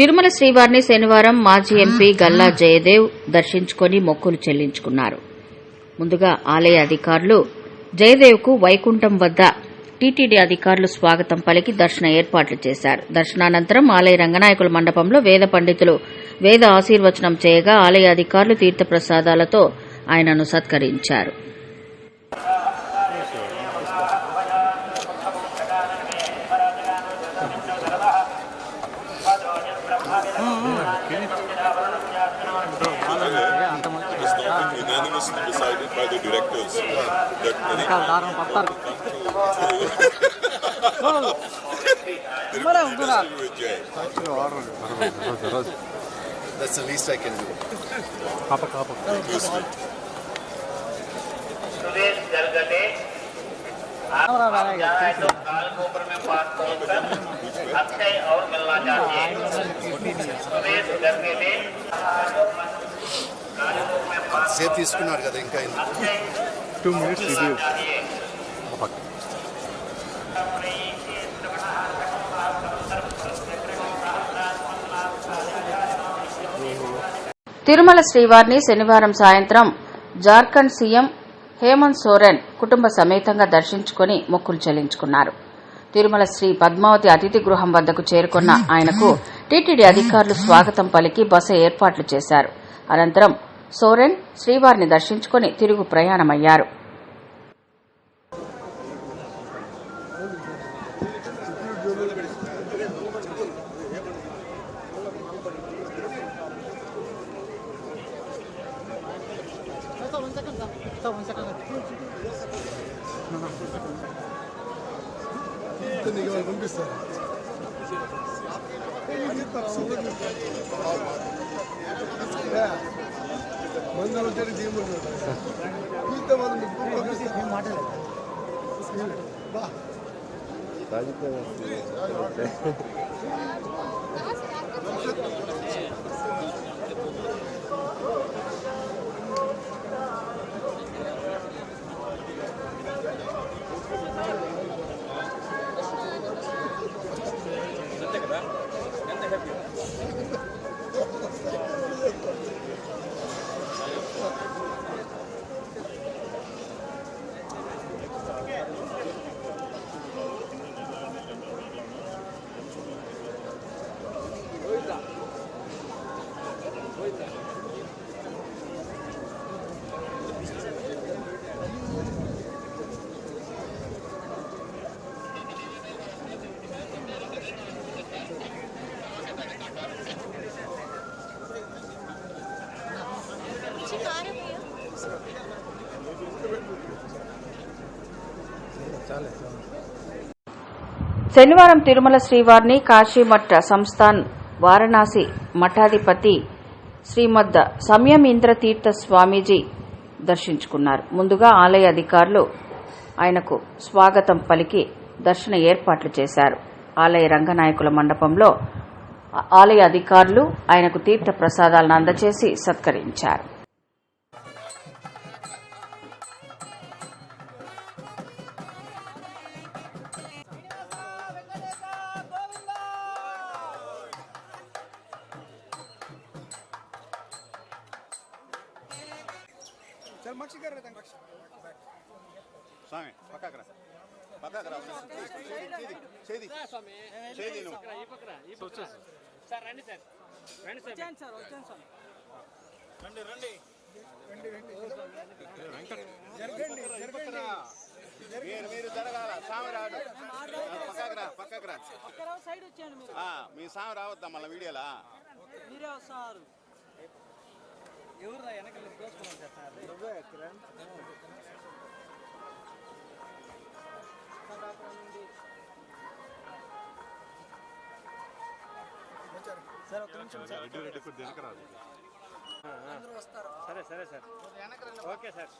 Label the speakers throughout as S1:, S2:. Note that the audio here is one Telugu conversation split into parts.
S1: తిరుమల శ్రీవారిని శనివారం మాజీ ఎంపీ గల్లా జయదేవ్ దర్శించుకొని మొక్కులు చెల్లించుకున్నారు. ముందుగా ఆలయ అధికారులు జయదేవ్కు వైకుంఠం వద్ద టీటీడీ అధికారులు స్వాగతం పలికి దర్శన ఏర్పాట్లు చేశారు. దర్శనానంతరం ఆలయ రంగనాయకుల మండపంలో వేద పండితులు వేద ఆశీర్వచనం చేయగా ఆలయ అధికారులు తీర్థప్రసాదాలతో ఆయనను సత్కరించారు.
S2: unanimously decided by the directors that
S3: That's the least I can do.
S4: Papa, Papa. Akshay और मिलना चाहिए सुरेश गर्मी में
S3: సేఫ్ తీసుకున్నారు కదా ఇంకా
S5: టూ మినిట్స్
S1: తిరుమల శ్రీవారిని శనివారం సాయంత్రం జార్ఖండ్ సీఎం హేమంత్ సోరెన్ కుటుంబ సమేతంగా దర్శించుకుని మొక్కులు చెల్లించుకున్నారు. తిరుమల శ్రీ పద్మావతి అతిథి గృహం వద్దకు చేరుకున్న ఆయనకు టీటీడీ అధికారులు స్వాగతం పలికి బస ఏర్పాట్లు చేశారు. అనంతరం సోరెన్ శ్రీవారిని దర్శించుకుని తిరుగు ప్రయాణమయ్యారు. వంద రోజులు దేవుడు మీతో మనం ముగ్గురు మాట్లాడాలి బా రాజకీయ శనివారం తిరుమల శ్రీవారిని కాశీమఠ సంస్థాన్ వారణాసి మఠాధిపతి శ్రీమద్ద సమయం తీర్థ స్వామీజీ దర్శించుకున్నారు. ముందుగా ఆలయ అధికారులు ఆయనకు స్వాగతం పలికి దర్శన ఏర్పాట్లు చేశారు. ఆలయ రంగనాయకుల మండపంలో ఆలయ అధికారులు ఆయనకు తీర్థ ప్రసాదాలను అందజేసి సత్కరించారు.
S2: చేది. చేది రండి రండి మీరు మీరు జరగాల. స్వామి రాడు. పక్కకు రా పక్కకు రా.
S6: సైడ్ వచ్చాను మీరు.
S2: ఆ, మీ స్వామి రావద్దా మళ్ళీ వీడియోలా?
S6: మీరే వస్తారు. ఎవరు వెనకాల దోసుకున్నాం సార్ ఒక నిమిషం సార్. అందరూ వస్తారు?
S7: సరే సరే sir. Okay sir.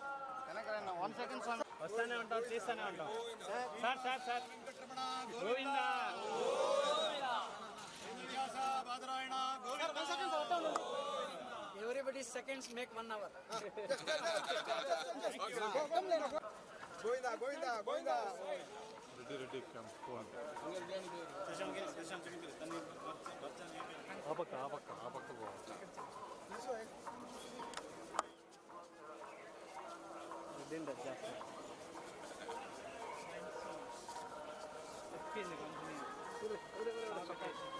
S2: One second స్వామి
S7: వస్తానే ఉంటాం తీస్తానే ఉంటాం. Sir sir sir Govinda.
S6: 30 seconds make one hour.
S3: Goinda, Goinda, Goinda.
S5: Ready, ready, come, go on. Abaka, Abaka, Abaka, go on. This
S7: way. Within the jacket. Physical. Put it, put it, put it, put it.